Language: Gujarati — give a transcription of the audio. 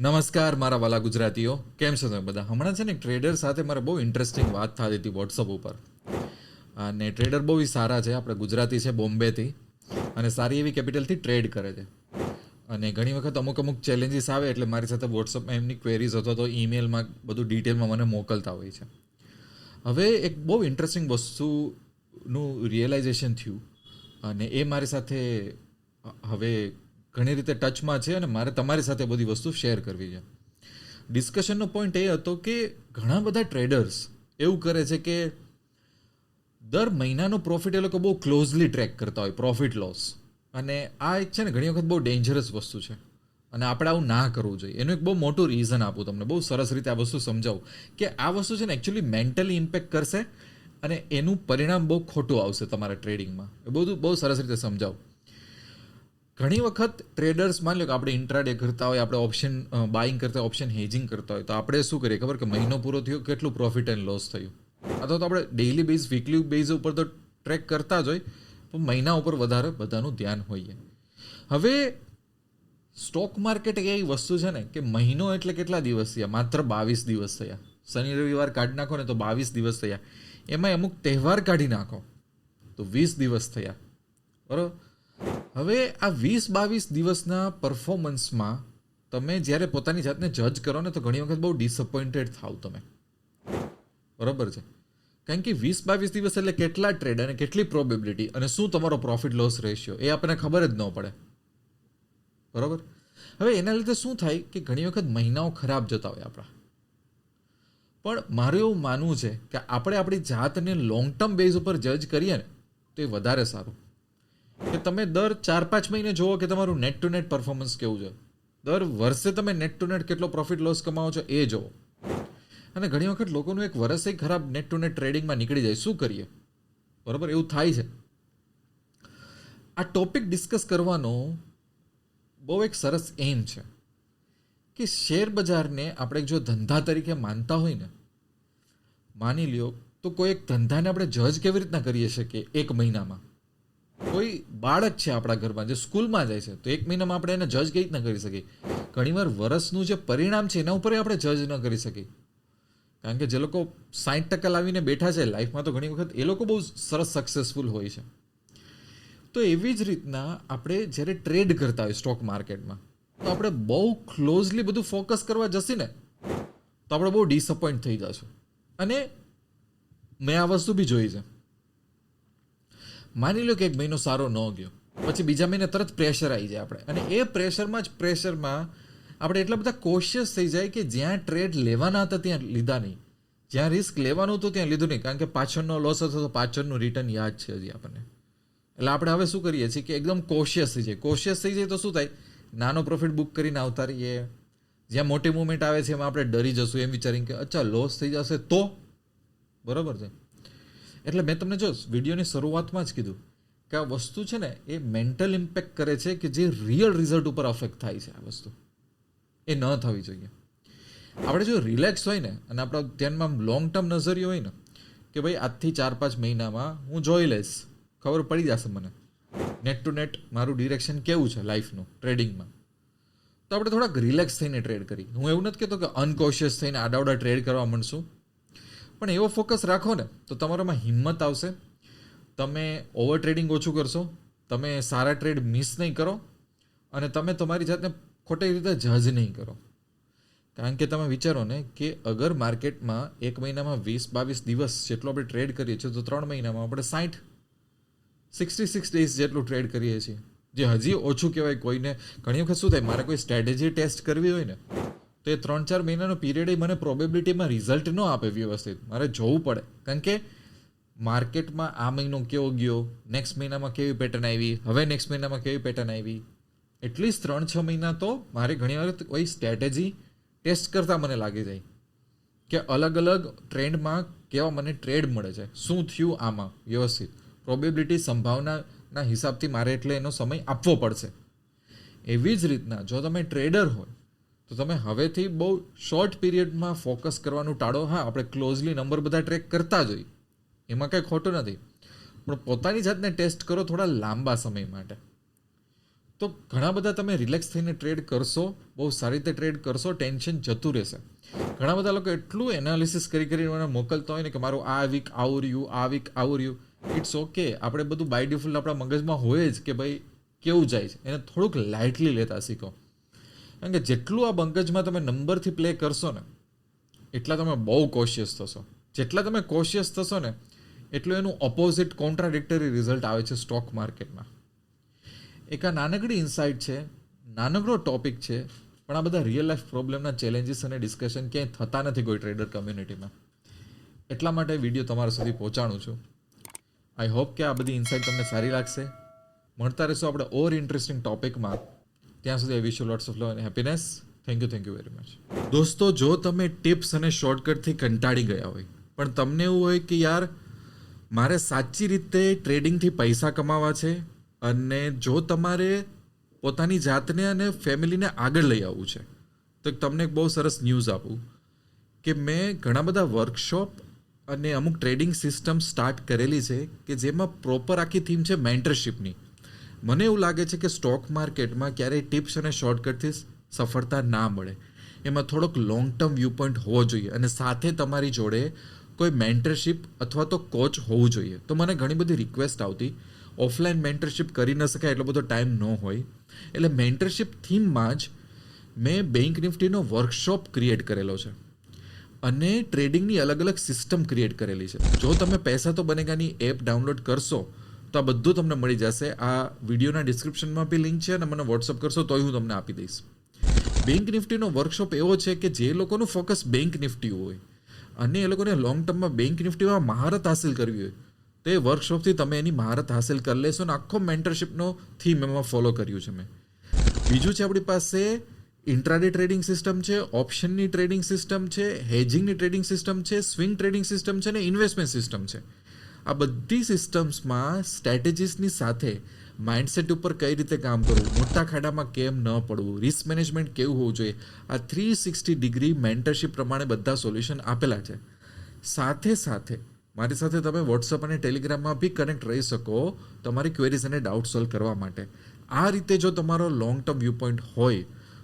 નમસ્કાર, મારા વાલા ગુજરાતીઓ. કેમ છો તમે બધા? હમણાં છે ને ટ્રેડર સાથે મારે બહુ ઇન્ટરેસ્ટિંગ વાત થતી હતી વોટ્સઅપ ઉપર. અને ટ્રેડર બહુ સારા છે, આપણે ગુજરાતી છે બોમ્બેથી. અને સારી એવી કેપિટલથી ટ્રેડ કરે છે. અને ઘણી વખત અમુક અમુક ચેલેન્જીસ આવે એટલે મારી સાથે વોટ્સઅપમાં એમની ક્વેરીઝ અથવા તો ઈમેલમાં બધું ડિટેલમાં મને મોકલતા હોય છે. હવે એક બહુ ઇન્ટરેસ્ટિંગ વસ્તુનું રિયલાઇઝેશન થયું. અને એ મારી સાથે હવે ઘણી રીતે ટચમાં છે અને મારે તમારી સાથે બધી વસ્તુ શેર કરવી છે. ડિસ્કશનનો પોઈન્ટ એ હતો કે ઘણા બધા ટ્રેડર્સ એવું કરે છે કે દર મહિનાનો પ્રોફિટ એ લોકો બહુ ક્લોઝલી ટ્રેક કરતા હોય પ્રોફિટ લોસ અને આ એક છે ને ઘણી વખત બહુ ડેન્જરસ વસ્તુ છે. અને આપણે આવું ના કરવું જોઈએ. એનું એક બહુ મોટું રીઝન આપું તમને. બહુ સરસ રીતે આ વસ્તુ સમજાવું કે આ વસ્તુ છે ને એકચ્યુઅલી મેન્ટલી ઇમ્પેક્ટ કરશે અને એનું પરિણામ બહુ ખોટું આવશે તમારા ટ્રેડિંગમાં એ બધું બહુ સરસ રીતે સમજાવું. ઘણી વખત ટ્રેડર્સ માની લો કે આપણે ઇન્ટ્રાડે કરતા હોય, આપણે ઓપ્શન બાઇંગ કરતા ઓપ્શન હેજિંગ કરતા હોય, તો આપણે શું કરીએ ખબર કે મહિનો પૂરો થયો, કેટલું પ્રોફિટ એન્ડ લોસ થયું? અથવા તો આપણે ડેઇલી બેઝ વીકલી બેઝ ઉપર તો ટ્રેક કરતા જ હોય, પણ મહિના ઉપર વધારે બધાનું ધ્યાન હોઈએ. હવે સ્ટોક માર્કેટ એક એવી વસ્તુ છે ને કે મહિનો એટલે કેટલા દિવસ થયા? માત્ર બાવીસ દિવસ થયા. શનિ, રવિવાર કાઢી નાખો ને તો બાવીસ દિવસ થયા. એમાં અમુક તહેવાર કાઢી નાખો, તો વીસ દિવસ થયા. બરાબર? હવે આ વીસ બાવીસ દિવસના પરફોર્મન્સમાં તમે જ્યારે પોતાની જાતને જજ કરો ને તો ઘણી વખત બહુ ડિસઅપોઇન્ટેડ થાવ તમે. બરોબર છે? કારણ કે વીસ બાવીસ દિવસ એટલે કેટલા ટ્રેડ અને કેટલી પ્રોબેબિલિટી અને શું તમારો પ્રોફિટ લોસ રેશિયો એ આપણને ખબર જ ન પડે. બરાબર? હવે એના લીધે શું થાય કે ઘણી વખત મહિનાઓ ખરાબ જતા હોય આપણા. પણ મારું એવું માનવું છે કે આપણે આપણી જાતને લોંગ ટર્મ બેઝ ઉપર જજ કરીએ ને, તો એ વધારે સારું. કે તમે દર ચાર પાંચ મહિને જુઓ કે તમારું નેટ ટુ નેટ પરફોર્મન્સ કેવું છે. દર વર્ષે તમે નેટ ટુ નેટ કેટલો પ્રોફિટ લોસ કમાવો છો એ જુઓ. અને ઘણી વખત લોકોનું એક વર્ષે ખરાબ નેટ ટુ નેટ ટ્રેડિંગમાં નીકળી જાય, શું કરીએ? બરાબર? એવું થાય છે. આ ટોપિક ડિસ્કસ કરવાનો બહુ એક સરસ એમ છે કે શેર બજારને આપણે જો ધંધા તરીકે માનતા હોય ને, માની લ્યો, તો કોઈ એક ધંધાને આપણે જજ કેવી રીતના કરીએ શકીએ એક મહિનામાં? કોઈ બાળક છે આપણા ઘરમાં જે સ્કૂલમાં જાય છે, તો એક મહિનામાં આપણે એને જજ કેવી રીતના કરી શકીએ? ઘણીવાર વર્ષનું જે પરિણામ છે એના ઉપર આપણે જજ ન કરી શકીએ. કારણ કે જે લોકો સાઠ ટકા લાવીને બેઠા છે લાઈફમાં, તો ઘણી વખત એ લોકો બહુ સરસ સક્સેસફુલ હોય છે. તો એવી જ રીતના આપણે જ્યારે ટ્રેડ કરતા હોય સ્ટોક માર્કેટમાં તો આપણે બહુ ક્લોઝલી બધું ફોકસ કરવા જશે ને, તો આપણે બહુ ડિસઅપોઇન્ટ થઈ જશું. અને મેં આ વસ્તુ બી જોઈ છે. માની લો કે એક મહિનો સારો ન ગયો, પછી બીજા મહિને તરત પ્રેશર આવી જાય આપણે. અને એ પ્રેશરમાં જ પ્રેશરમાં આપણે એટલા બધા કોશિયસ થઈ જાય કે જ્યાં ટ્રેડ લેવાના હતા ત્યાં લીધા નહીં. જ્યાં રિસ્ક લેવાનું હતું ત્યાં લીધું નહીં. કારણ કે પાછળનો લોસ હતો તો પાછળનું રિટર્ન યાદ છે હજી આપણને. એટલે આપણે હવે શું કરીએ છીએ કે એકદમ કોશિયસ થઈ જાય. કોશિયસ થઈ જાય તો શું થાય? નાનો પ્રોફિટ બુક કરીને આવતા રહીએ. જ્યાં મોટી મુવમેન્ટ આવે છે એમાં આપણે ડરી જશું. એમ વિચારીને કે અચ્છા લોસ થઈ જશે તો? બરાબર છે. એટલે મેં તમને જો વિડીયોની શરૂઆતમાં જ કીધું કે આ વસ્તુ છે ને, એ મેન્ટલ ઇમ્પેક્ટ કરે છે કે જે રિયલ રિઝલ્ટ ઉપર અફેક્ટ થાય છે આ વસ્તુ. એ ન થવી જોઈએ. આપણે જો રિલેક્સ હોય ને, અને આપણા ધ્યાનમાં લોંગ ટર્મ નજરિયો હોય ને, કે ભાઈ આજથી ચાર પાંચ મહિનામાં હું જોઈ લઈશ, ખબર પડી જશે મને. નેટ ટુ નેટ મારું ડિરેક્શન કેવું છે લાઈફનું ટ્રેડિંગમાં તો આપણે થોડાક રિલેક્સ થઈને ટ્રેડ કરી. હું એવું નથી કહેતો કે અનકોશિયસ થઈને આડાવડા ટ્રેડ કરવા માંડશું. પણ એવો ફોકસ રાખો ને, તો તમારામાં હિંમત આવશે. તમે ઓવર ટ્રેડિંગ ઓછું કરશો, તમે સારા ટ્રેડ મિસ નહીં કરો, અને તમે તમારી જાતને ખોટી રીતે જજ નહીં કરો. કારણ કે તમે વિચારો ને કે અગર માર્કેટમાં એક મહિનામાં વીસ, બાવીસ દિવસ જેટલો આપણે ટ્રેડ કરીએ છીએ, તો ત્રણ મહિનામાં આપણે સાઠ સિક્સટી સિક્સ ડેઝ જેટલું ટ્રેડ કરીએ છીએ. જે હજી ઓછું કહેવાય કોઈને. ઘણી વખત શું થાય, મારે કોઈ સ્ટ્રેટેજી ટેસ્ટ કરવી હોય ને તો એ ત્રણ ચાર મહિનાનો પીરિયડ મને પ્રોબેબિલિટીમાં રિઝલ્ટ ન આપે વ્યવસ્થિત. મારે જોવું પડે. કારણ કે માર્કેટમાં આ મહિનો કેવો ગયો નેક્સ્ટ મહિનામાં કેવી પેટર્ન આવી, હવે નેક્સ્ટ મહિનામાં કેવી પેટર્ન આવી. એટલીસ્ટ ત્રણ છ મહિના તો મારે ઘણી વખત કોઈ સ્ટ્રેટેજી ટેસ્ટ કરતાં મને લાગી જાય. કે અલગ અલગ ટ્રેન્ડમાં કેવા મને ટ્રેડ મળે છે. શું થયું આમાં? વ્યવસ્થિત. પ્રોબેબિલિટી સંભાવનાના હિસાબથી મારે એટલે એનો સમય આપવો પડશે. એવી જ રીતના જો તમે ટ્રેડર હોય તો તમે હવેથી બહુ શોર્ટ પીરિયડમાં ફોકસ કરવાનું ટાળો. હા, આપણે ક્લોઝલી નંબર બધા ટ્રેક કરતા જ હોય. એમાં કંઈ ખોટું નથી. પણ પોતાની જાતને ટેસ્ટ કરો થોડા લાંબા સમય માટે. તો ઘણા બધા તમે રિલેક્સ થઈને ટ્રેડ કરશો, બહુ સારી રીતે ટ્રેડ કરશો ટેન્શન જતું રહેશે. ઘણા બધા લોકો એટલું એનાલિસિસ કરી કરીને મને મોકલતા હોય ને કે મારું આ વીક આવું રહ્યું, આ વીક આવું રહ્યું. ઇટ્સ ઓકે આપણે બધું બાય ડિફોલ્ટ આપણા મગજમાં હોય જ કે ભાઈ કેવું જાય છે. એને થોડુંક લાઇટલી લેતા શીખો. કારણ કે જેટલું આ બંકજમાં તમે નંબરથી પ્લે કરશો ને, એટલા તમે બહુ કોશિયસ થશો. જેટલા તમે કોશિયસ થશો ને, એટલું એનું ઓપોઝિટ કોન્ટ્રાડિક્ટરી રિઝલ્ટ આવે છે સ્ટોક માર્કેટમાં એક આ નાનકડી ઇન્સાઇટ છે, નાનકડો ટોપિક છે, પણ આ બધા રિયલ લાઈફ પ્રોબ્લેમના ચેલેન્જીસ અને ડિસ્કશન ક્યાંય થતા નથી કોઈ ટ્રેડર કમ્યુનિટીમાં એટલા માટે વીડિયો તમારા સુધી પહોંચાડું છું. આઈ હોપ કે આ બધી ઇન્સાઇટ તમને સારી લાગશે. મળતા રહેશો આપણે ઓર ઇન્ટરેસ્ટિંગ ટોપિકમાં ત્યાં સુધી I wish you lots of love and happiness thank you thank you very much દોસ્તો, જો તમે ટિપ્સ અને શોર્ટકટથી કંટાળી ગયા હોય, પણ તમને એવું હોય કે યાર, મારે સાચી રીતે ટ્રેડિંગથી પૈસા કમાવા છે અને જો તમારે પોતાની જાતને અને ફેમિલીને આગળ લઈ આવવું છે, તો તમને એક બહુ સરસ ન્યૂઝ આપું કે મેં ઘણા બધા વર્કશોપ અને અમુક ટ્રેડિંગ સિસ્ટમ સ્ટાર્ટ કરેલી છે કે જેમાં પ્રોપર આખી થીમ છે મેન્ટરશિપની મને એવું લાગે છે કે સ્ટોક માર્કેટમાં ક્યારેય ટિપ્સ અને શોર્ટકટથી સફળતા ના મળે. એમાં થોડોક લોંગ ટર્મ વ્યૂ પોઈન્ટ હોવો જોઈએ અને સાથે તમારી જોડે કોઈ મેન્ટરશિપ અથવા તો કોચ હોવું જોઈએ. તો મને ઘણી બધી રિક્વેસ્ટ આવતી. ઓફલાઈન મેન્ટરશિપ કરી ન શકાય એટલો બધો ટાઈમ ન હોય. એટલે મેન્ટરશિપ થીમમાં જ મેં બેંક નિફ્ટીનો વર્કશોપ ક્રિએટ કરેલો છે. અને ટ્રેડિંગની અલગ અલગ સિસ્ટમ ક્રિએટ કરેલી છે. જો તમે પૈસા તો બનેગાની એપ ડાઉનલોડ કરશો તો આ બધું તમને મળી જશે. આ વિડીયોના ડિસ્ક્રિપ્શનમાં બી લિંક છે અને મને વોટ્સઅપ કરશો તોય હું તમને આપી દઈશ. બેંક નિફ્ટીનો વર્કશોપ એવો છે કે જે લોકોનું ફોકસ બેંક નિફ્ટી હોય અને એ લોકોને લોંગ ટર્મમાં બેંક નિફ્ટીમાં મહારત હાસિલ કરવી હોય, તો એ વર્કશોપથી તમે એની મહારત હાસિલ કરી લેશો અને આખો મેન્ટરશિપનો થીમ એમાં ફોલો કર્યું છે મેં. બીજું છે આપણી પાસે ઇન્ટ્રાડે ટ્રેડિંગ સિસ્ટમ છે ઓપ્શનની ટ્રેડિંગ સિસ્ટમ છે હેજિંગની ટ્રેડિંગ સિસ્ટમ છે સ્વિંગ ટ્રેડિંગ સિસ્ટમ છે અને ઇન્વેસ્ટમેન્ટ સિસ્ટમ છે. આ બધી સિસ્ટમ્સમાં સ્ટ્રેટેજીસની સાથે માઇન્ડસેટ ઉપર કઈ રીતે કામ કરવું? મોટા ખાડામાં કેમ ન પડવું? રિસ્ક મેનેજમેન્ટ કેવું હોવું જોઈએ? આ થ્રી સિક્સટી ડિગ્રી મેન્ટરશીપ પ્રમાણે બધા સોલ્યુશન આપેલા છે. સાથે સાથે મારી સાથે તમે વોટ્સઅપ અને ટેલિગ્રામમાં બી કનેક્ટ રહી શકો તમારી ક્વેરીઝ અને ડાઉટ સોલ્વ કરવા માટે. આ રીતે જો તમારો લોંગ ટર્મ વ્યૂ પોઈન્ટ હોય